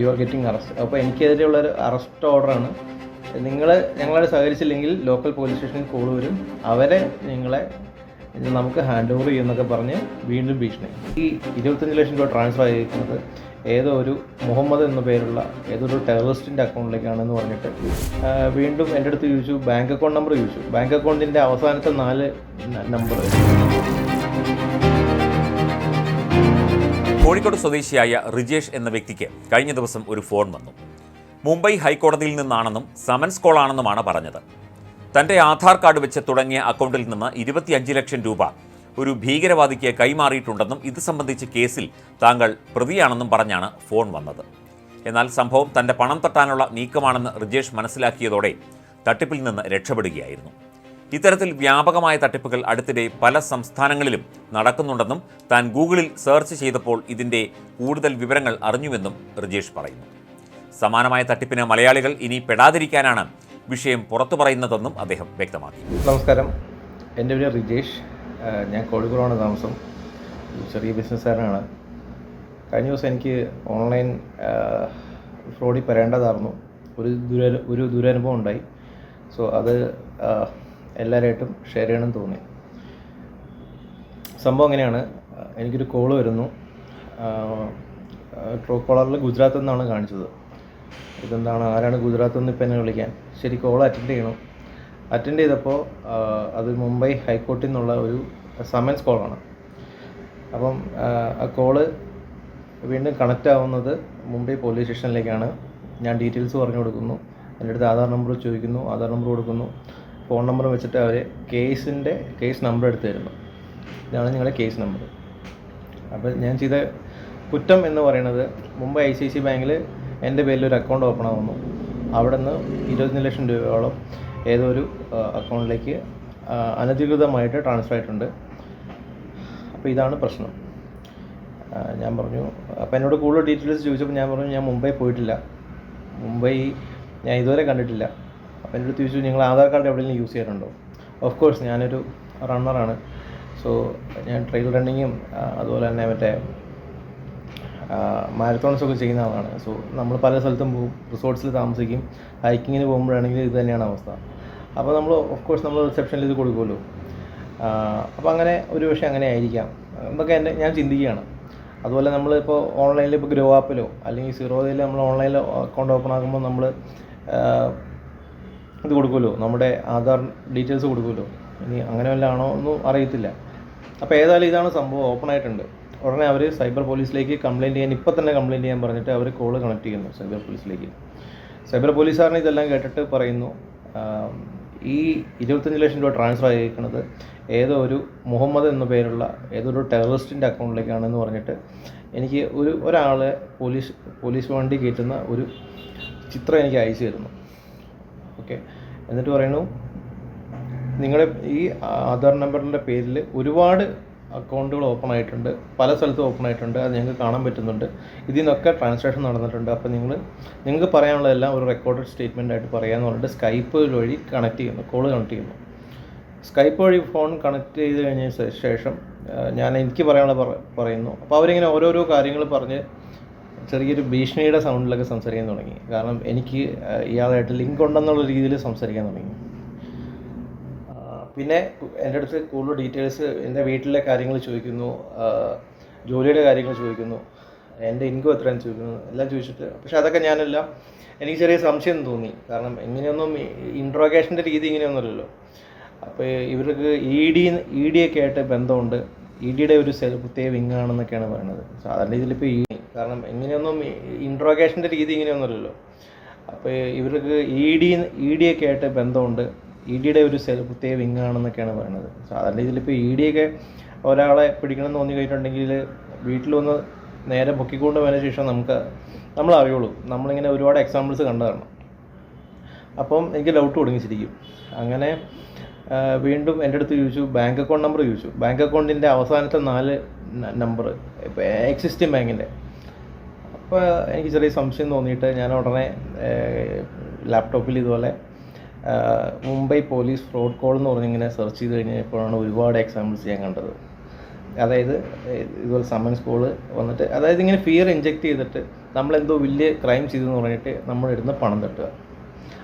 You are getting arrest അപ്പോൾ എനിക്കെതിരെയുള്ള ഒരു arrest ഓർഡറാണ് നിങ്ങൾ ഞങ്ങളോട് സഹകരിച്ചില്ലെങ്കിൽ ലോക്കൽ പോലീസ് സ്റ്റേഷനിൽ കോൾ വരും. അവരെ നിങ്ങളെ നമുക്ക് ഹാൻഡ് ഓവർ ചെയ്യുമെന്നൊക്കെ പറഞ്ഞ് വീണ്ടും ഭീഷണി ഈ ഇരുപത്തഞ്ച് ലക്ഷം രൂപ ട്രാൻസ്ഫർ ആയിരിക്കുന്നത് ഏതോ ഒരു മുഹമ്മദ് എന്ന പേരുള്ള ഏതൊരു ടെററിസ്റ്റിന്റെ അക്കൗണ്ടിലേക്കാണെന്ന് പറഞ്ഞിട്ട് വീണ്ടും എന്റെ അടുത്ത് ചോദിച്ചു ബാങ്ക് അക്കൗണ്ട് നമ്പർ ചോദിച്ചു. ബാങ്ക് അക്കൗണ്ടിന്റെ അവസാനത്തെ നാല് നമ്പർ കോഴിക്കോട് സ്വദേശിയായ റിജേഷ് എന്ന വ്യക്തിക്ക് കഴിഞ്ഞ ദിവസം ഒരു ഫോൺ വന്നു. മുംബൈ ഹൈക്കോടതിയിൽ നിന്നാണെന്നും സമൻസ് കോളാണെന്നുമാണ് പറഞ്ഞത്. തന്റെ ആധാർ കാർഡ് വെച്ച് തുടങ്ങിയ അക്കൗണ്ടിൽ നിന്ന് ഇരുപത്തിയഞ്ച് ലക്ഷം രൂപ ഒരു ഭീകരവാദിക്ക് കൈമാറിയിട്ടുണ്ടെന്നും ഇത് സംബന്ധിച്ച് കേസിൽ താങ്കൾ പ്രതിയാണെന്നും പറഞ്ഞാണ് ഫോൺ വന്നത്. എന്നാൽ സംഭവം തന്റെ പണം തട്ടാനുള്ള നീക്കമാണെന്ന് റിജേഷ് മനസ്സിലാക്കിയതോടെ തട്ടിപ്പിൽ നിന്ന് രക്ഷപ്പെടുകയായിരുന്നു. ഇത്തരത്തിൽ വ്യാപകമായ തട്ടിപ്പുകൾ അടുത്തിടെ പല സംസ്ഥാനങ്ങളിലും നടക്കുന്നുണ്ടെന്നും താൻ ഗൂഗിളിൽ സെർച്ച് ചെയ്തപ്പോൾ ഇതിന്റെ കൂടുതൽ വിവരങ്ങൾ അറിഞ്ഞുവെന്നും റിജേഷ് പറയുന്നു. സമാനമായ തട്ടിപ്പിന് മലയാളികൾ ഇനി പെടാതിരിക്കാനാണ് വിഷയം പുറത്തു പറയുന്നതെന്നും അദ്ദേഹം വ്യക്തമാക്കി. നമസ്കാരം. എന്റെ പേര് റിജേഷ്. ഞാൻ കോഴിക്കോടാണ് താമസം. ചെറിയ ബിസിനസ്സുകാരനാണ്. കഴിഞ്ഞ ദിവസം എനിക്ക് ഓൺലൈൻ ഫ്രോഡിൽ വരേണ്ടതായിരുന്നു. ഒരു ദുര ഒരു ദുരനുഭവം ഉണ്ടായി. സോ അത് എല്ലാവരായിട്ടും ഷെയർ ചെയ്യണമെന്ന് തോന്നി. സംഭവം എങ്ങനെയാണ് എനിക്കൊരു കോൾ വരുന്നു. ട്രോ കോളറിൽ ഗുജറാത്തിൽ നിന്നാണ് കാണിച്ചത്. ഇതെന്താണ്? ആരാണ് ഗുജറാത്തിൽ നിന്ന് ഇപ്പം എന്നെ വിളിക്കാൻ? ശരി കോൾ അറ്റൻഡ് ചെയ്യണം. അറ്റൻഡ് ചെയ്തപ്പോൾ അത് മുംബൈ ഹൈക്കോർട്ടിൽ നിന്നുള്ള ഒരു സമൻസ് കോളാണ് അപ്പം ആ കോൾ വീണ്ടും കണക്റ്റ് ആവുന്നത് മുംബൈ പോലീസ് സ്റ്റേഷനിലേക്കാണ് ഞാൻ ഡീറ്റെയിൽസ് പറഞ്ഞു കൊടുക്കുന്നു. എന്റെ അടുത്ത് ആധാർ നമ്പർ ചോദിക്കുന്നു. ആധാർ നമ്പർ കൊടുക്കുന്നു. ഫോൺ നമ്പർ വെച്ചിട്ട് അവർ കേസിന്റെ കേസ് നമ്പർ എടുത്ത് തരുന്നു ഇതാണ് നിങ്ങളുടെ കേസ് നമ്പർ അപ്പോൾ ഞാൻ ചെയ്ത കുറ്റം എന്ന് പറയുന്നത് മുമ്പ് ഐ സി സി ബാങ്കിൽ എന്റെ പേരിൽ ഒരു അക്കൗണ്ട് ഓപ്പൺ ആവുന്നു. അവിടെ നിന്ന് ഇരുപത്തഞ്ച് ലക്ഷം രൂപയോളം ഏതോ ഒരു അക്കൗണ്ടിലേക്ക് അനധികൃതമായിട്ട് ട്രാൻസ്ഫർ ആയിട്ടുണ്ട്. അപ്പോൾ ഇതാണ് പ്രശ്നം. ഞാൻ പറഞ്ഞു അപ്പോൾ എന്നോട് കൂടുതൽ ഡീറ്റെയിൽസ് ചോദിച്ചപ്പോൾ ഞാൻ പറഞ്ഞു ഞാൻ മുംബൈ പോയിട്ടില്ല. മുംബൈ ഞാൻ ഇതുവരെ കണ്ടിട്ടില്ല. അപ്പോൾ എന്റെ അടുത്ത് ചോദിച്ചു നിങ്ങൾ ആധാർ കാർഡ് എവിടെയെങ്കിലും യൂസ് ചെയ്യാറുണ്ടോ? ഓഫ് കോഴ്സ് ഞാനൊരു റണ്ണറാണ് സോ ഞാൻ ട്രെയിൽ റണ്ണിങ്ങും അതുപോലെ തന്നെ മറ്റേ മാരത്തോൺസ് ഒക്കെ ചെയ്യുന്ന ആളാണ്. സോ നമ്മൾ പല സ്ഥലത്തും പോകും. റിസോർട്ട്സിൽ താമസിക്കും. ഹൈക്കിങ്ങിന് പോകുമ്പോഴാണെങ്കിൽ ഇത് തന്നെയാണ് അവസ്ഥ. അപ്പോൾ നമ്മൾ ഓഫ് കോഴ്സ് നമ്മൾ റിസപ്ഷനിൽ ഇത് കൊടുക്കുമല്ലോ. അപ്പോൾ അങ്ങനെ ഒരു പക്ഷേ അങ്ങനെ ആയിരിക്കാം. എന്നൊക്കെ എന്റെ ഞാൻ ചിന്തിക്കുകയാണ്. അതുപോലെ നമ്മളിപ്പോൾ ഓൺലൈനിൽ ഇപ്പോൾ ഗ്രോ ആപ്പിലോ അല്ലെങ്കിൽ സീറോയിൽ നമ്മൾ ഓൺലൈനിൽ അക്കൗണ്ട് ഓപ്പൺ ആക്കുമ്പോൾ നമ്മൾ ഇത് കൊടുക്കുമല്ലോ. നമ്മുടെ ആധാർ ഡീറ്റെയിൽസ് കൊടുക്കുമല്ലോ. ഇനി അങ്ങനെ വല്ല ആണോ ഒന്നും അറിയത്തില്ല. അപ്പോൾ ഏതായാലും ഇതാണ് സംഭവം ഓപ്പൺ ആയിട്ടുണ്ട്. ഉടനെ അവർ സൈബർ പോലീസിലേക്ക് കംപ്ലയിന്റ് ചെയ്യാൻ ഇപ്പം തന്നെ കംപ്ലയിന്റ് ചെയ്യാൻ പറഞ്ഞിട്ട് അവർ കോൾ കണക്ട് ചെയ്യുന്നു സൈബർ പോലീസിലേക്ക്. സൈബർ പോലീസുകാരനെ ഇതെല്ലാം കേട്ടിട്ട് പറയുന്നു ഈ ഇരുപത്തഞ്ച് ലക്ഷം രൂപ ട്രാൻസ്ഫർ ആയിരിക്കുന്നത് ഏതോ ഒരു മുഹമ്മദ് എന്ന പേരുള്ള ഏതൊരു ടെററിസ്റ്റിന്റെ അക്കൗണ്ടിലേക്കാണെന്ന് പറഞ്ഞിട്ട് എനിക്ക് ഒരു ഒരാളെ പോലീസ് പോലീസ് വണ്ടി കയറ്റുന്ന ഒരു ചിത്രം എനിക്ക് അയച്ചു തരുന്നു. ഓക്കെ എന്നിട്ട് പറയുന്നു നിങ്ങളുടെ ഈ ആധാർ നമ്പറിന്റെ പേരിൽ ഒരുപാട് അക്കൗണ്ടുകൾ ഓപ്പൺ ആയിട്ടുണ്ട് പല സ്ഥലത്തും ഓപ്പൺ ആയിട്ടുണ്ട് അത് ഞങ്ങൾക്ക് കാണാൻ പറ്റുന്നുണ്ട്. ഇതിൽ നിന്നൊക്കെ ട്രാൻസാക്ഷൻ നടന്നിട്ടുണ്ട്. അപ്പോൾ നിങ്ങൾ നിങ്ങൾക്ക് പറയാനുള്ളതെല്ലാം ഒരു റെക്കോർഡഡ് സ്റ്റേറ്റ്മെന്റ് ആയിട്ട് പറയാമെന്ന് പറഞ്ഞിട്ട് സ്കൈപ്പ് വഴി കണക്ട് ചെയ്യുന്നു കോൾ കണക്ട് ചെയ്യുന്നു. സ്കൈപ്പ് വഴി ഫോൺ കണക്ട് ചെയ്ത് കഴിഞ്ഞ ശേഷം ഞാൻ എനിക്ക് പറയാനുള്ള പറയുന്നു. അപ്പോൾ അവരിങ്ങനെ ഓരോരോ കാര്യങ്ങൾ പറഞ്ഞ് ചെറിയൊരു ഭീഷണിയുടെ സൗണ്ടിലൊക്കെ സംസാരിക്കാൻ തുടങ്ങി. കാരണം എനിക്ക് ഇയാളായിട്ട് ലിങ്ക് ഉണ്ടെന്നുള്ള രീതിയിൽ സംസാരിക്കാൻ തുടങ്ങി. പിന്നെ എന്റെ അടുത്ത് കൂടുതൽ ഡീറ്റെയിൽസ് എന്റെ വീട്ടിലെ കാര്യങ്ങൾ ചോദിക്കുന്നു ജോലിയുടെ കാര്യങ്ങൾ ചോദിക്കുന്നു എന്റെ ഇൻകം എത്രയാണെന്ന് ചോദിക്കുന്നു എല്ലാം ചോദിച്ചിട്ട് പക്ഷെ അതൊക്കെ ഞാനെല്ലാം എനിക്ക് ചെറിയ സംശയം തോന്നി. കാരണം ഇങ്ങനെയൊന്നും ഇൻട്രോഗേഷന്റെ രീതി ഇങ്ങനെയൊന്നുമല്ലല്ലോ. അപ്പോൾ ഇവർക്ക് ഇ ഡി ഇ ഡി ഒക്കെ ആയിട്ട് ബന്ധമുണ്ട്. ഇ ഡിയുടെ ഒരു സെൽ പ്രത്യേക വിങ്ങാണെന്നൊക്കെയാണ് പറയുന്നത്. സാധാരണ രീതിയിൽ ഇപ്പോൾ ഈ കാരണം ഇങ്ങനെയൊന്നും ഇൻട്രോഗേഷന്റെ രീതി ഇങ്ങനെയൊന്നുമല്ലല്ലോ. അപ്പോൾ ഇവർക്ക് ഇ ഡി ഇ ഡി ഒക്കെ ആയിട്ട് ബന്ധമുണ്ട്. ഇ ഡിയുടെ ഒരു സെൽ പ്രത്യേക വിങ് ആണെന്നൊക്കെയാണ് പറയുന്നത്. സാധാരണ രീതിയിൽ ഇപ്പോൾ ഇ ഡി ഒക്കെ ഒരാളെ പിടിക്കണമെന്ന് തോന്നി കഴിഞ്ഞിട്ടുണ്ടെങ്കിൽ വീട്ടിൽ വന്ന് നേരെ പൊക്കിക്കൊണ്ട് പോയതിനു ശേഷം നമുക്ക് നമ്മൾ അറിയുള്ളൂ. നമ്മളിങ്ങനെ ഒരുപാട് എക്സാമ്പിൾസ് കണ്ടതാണ്. അപ്പം എനിക്ക് ഡൗട്ട് തുടങ്ങിച്ചിരിക്കും അങ്ങനെ വീണ്ടും എന്റെ അടുത്ത് ചോദിച്ചു ബാങ്ക് അക്കൗണ്ട് നമ്പർ ചോദിച്ചു. ബാങ്ക് അക്കൗണ്ടിന്റെ അവസാനത്തെ നാല് നമ്പർ എക്സിസ്റ്റിംഗ് ബാങ്കിന്റെ അപ്പോൾ എനിക്ക് ചെറിയ സംശയം തോന്നിയിട്ട് ഞാൻ ഉടനെ ലാപ്ടോപ്പിൽ ഇതുപോലെ മുംബൈ പോലീസ് ഫ്രോഡ് കോൾ എന്ന് പറഞ്ഞിങ്ങനെ സെർച്ച് ചെയ്ത് കഴിഞ്ഞപ്പോഴാണ് ഒരുപാട് എക്സാമ്പിൾസ് ഞാൻ കണ്ടത്. അതായത് ഇതുപോലെ സമ്മൻസ് കോൾ വന്നിട്ട് അതായത് ഇങ്ങനെ ഫിയർ ഇഞ്ചെക്ട് ചെയ്തിട്ട് നമ്മളെന്തോ വലിയ ക്രൈം ചെയ്തെന്ന് പറഞ്ഞിട്ട് നമ്മളിടുന്ന പണം തട്ടുക.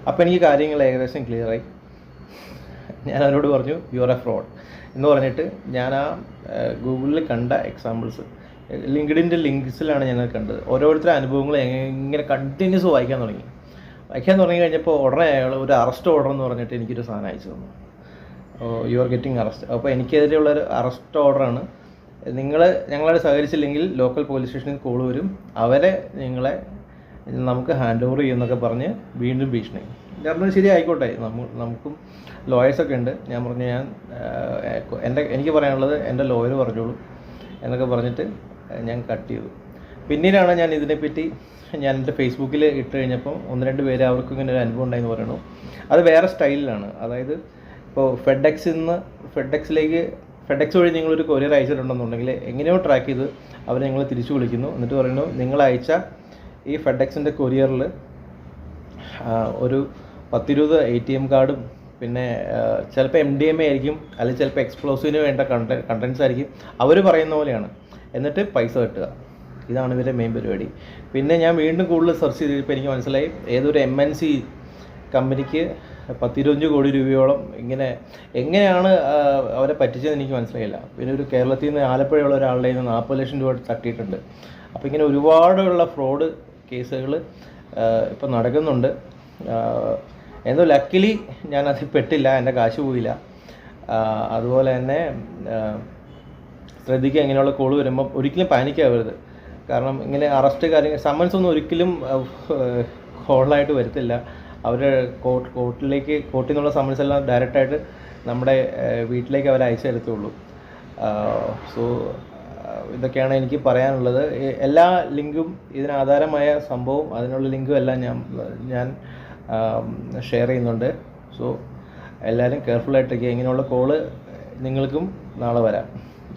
അപ്പോൾ എനിക്ക് കാര്യങ്ങൾ ഏകദേശം ക്ലിയറായി ഞാൻ അവരോട് പറഞ്ഞു യു ആർ എ ഫ്രോഡ് എന്ന് പറഞ്ഞിട്ട് ഞാൻ ആ ഗൂഗിളിൽ കണ്ട എക്സാമ്പിൾസ് ലിങ്ക്ഡിന്റെ ലിങ്ക്സിലാണ് അത് കണ്ടത്. ഓരോരുത്തരുടെ അനുഭവങ്ങൾ എങ്ങനെ കണ്ടിന്യൂസ് വായിക്കാൻ തുടങ്ങി. വായിക്കാൻ തുടങ്ങി കഴിഞ്ഞപ്പോൾ ഉടനെ അയാൾ ഒരു അറസ്റ്റ് ഓർഡർ എന്ന് പറഞ്ഞിട്ട് എനിക്കൊരു സാധനം അയച്ചു തന്നു. യു ആർ ഗെറ്റിംഗ് അറസ്റ്റ് അപ്പോൾ എനിക്കെതിരെയുള്ള ഒരു അറസ്റ്റ് ഓർഡറാണ് നിങ്ങൾ ഞങ്ങളോട് സഹകരിച്ചില്ലെങ്കിൽ ലോക്കൽ പോലീസ് സ്റ്റേഷനിൽ കോൾ വരും. അവരെ നിങ്ങളെ നമുക്ക് ഹാൻഡ് ഓവർ ചെയ്യുമെന്നൊക്കെ പറഞ്ഞ് വീണ്ടും ഭീഷണി ഞാൻ പറഞ്ഞു ശരി ആയിക്കോട്ടെ നമ്മ നമുക്കും ലോയേഴ്സൊക്കെ ഉണ്ട്. ഞാൻ പറഞ്ഞു ഞാൻ എന്റെ എനിക്ക് പറയാനുള്ളത് എന്റെ ലോയർ പറഞ്ഞോളൂ എന്നൊക്കെ പറഞ്ഞിട്ട് ഞാൻ കട്ട് ചെയ്തു. പിന്നീടാണ് ഞാൻ ഇതിനെപ്പറ്റി ഞാൻ എന്റെ ഫേസ്ബുക്കിൽ ഇട്ട് കഴിഞ്ഞപ്പം ഒന്ന് രണ്ട് പേര് അവർക്കും ഇങ്ങനെ ഒരു അനുഭവം ഉണ്ടായെന്ന് പറയണു അത് വേറെ സ്റ്റൈലിലാണ്. അതായത് ഇപ്പോൾ ഫെഡെക്സിൽ നിന്ന് ഫെഡെക്സിലേക്ക് ഫെഡെക്സ് വഴി നിങ്ങളൊരു കൊറിയർ അയച്ചിട്ടുണ്ടെന്നുണ്ടെങ്കിൽ എങ്ങനെയോ ട്രാക്ക് ചെയ്ത് അവർ നിങ്ങളെ തിരിച്ചു വിളിക്കുന്നു. എന്നിട്ട് പറയുന്നു നിങ്ങൾ അയച്ച ഈ ഫെഡെക്സിന്റെ കൊറിയറിൽ ഒരു പത്തിരുപത് എ ടി എം കാർഡും പിന്നെ ചിലപ്പോൾ എം ഡി എം എ ആയിരിക്കും അല്ലെങ്കിൽ ചിലപ്പോൾ എക്സ്പ്ലോസീവിന് വേണ്ട കണ്ട കണ്ടൻസ് ആയിരിക്കും. അവർ പറയുന്ന പോലെയാണ്. എന്നിട്ട് പൈസ കെട്ടുക ഇതാണ് ഇവരുടെ മെയിൻ പരിപാടി. പിന്നെ ഞാൻ വീണ്ടും കൂടുതൽ സെർച്ച് ചെയ്തപ്പോൾ എനിക്ക് മനസ്സിലായി. ഏതൊരു എം എൻ സി കമ്പനിക്ക് പത്തിരുപഞ്ച് കോടി രൂപയോളം ഇങ്ങനെ എങ്ങനെയാണ് അവരെ പറ്റിച്ചതെന്ന് എനിക്ക് മനസ്സിലായില്ല. പിന്നെ ഒരു കേരളത്തിൽ നിന്ന് ആലപ്പുഴയുള്ള ഒരാളുടെ നിന്ന് നാൽപ്പത് ലക്ഷം രൂപ തട്ടിയിട്ടുണ്ട്. അപ്പോൾ ഇങ്ങനെ ഒരുപാടുള്ള ഫ്രോഡ് കേസുകൾ ഇപ്പം നടക്കുന്നുണ്ട്. എന്തോ ലക്കിലി ഞാൻ അതിൽ പെട്ടില്ല എന്റെ കാശ് പോയില്ല. അതുപോലെ തന്നെ ശ്രദ്ധിക്കുക ഇങ്ങനെയുള്ള കോൾ വരുമ്പോൾ ഒരിക്കലും പാനിക് ആവരുത്. കാരണം ഇങ്ങനെ അറസ്റ്റ് കാര്യങ്ങൾ സമ്മൻസ് ഒന്നും ഒരിക്കലും കോളായിട്ട് വരത്തില്ല. അവർ കോർട്ട് കോർട്ടിലേക്ക് കോർട്ടിൽ നിന്നുള്ള സമ്മൻസ് എല്ലാം ഡയറക്റ്റായിട്ട് നമ്മുടെ വീട്ടിലേക്ക് അവർ അയച്ചു തരത്തുള്ളൂ. സോ ഇതൊക്കെയാണ് എനിക്ക് പറയാനുള്ളത്. എല്ലാ ലിങ്കും ഇതിന് ആധാരമായ സംഭവം അതിനുള്ള ലിങ്കും എല്ലാം ഞാൻ ഞാൻ ഷെയർ ചെയ്യുന്നുണ്ട്. സോ എല്ലാവരും കെയർഫുള്ളായിട്ടിരിക്കുക ഇങ്ങനെയുള്ള കോൾ നിങ്ങൾക്കും നാളെ വരാം.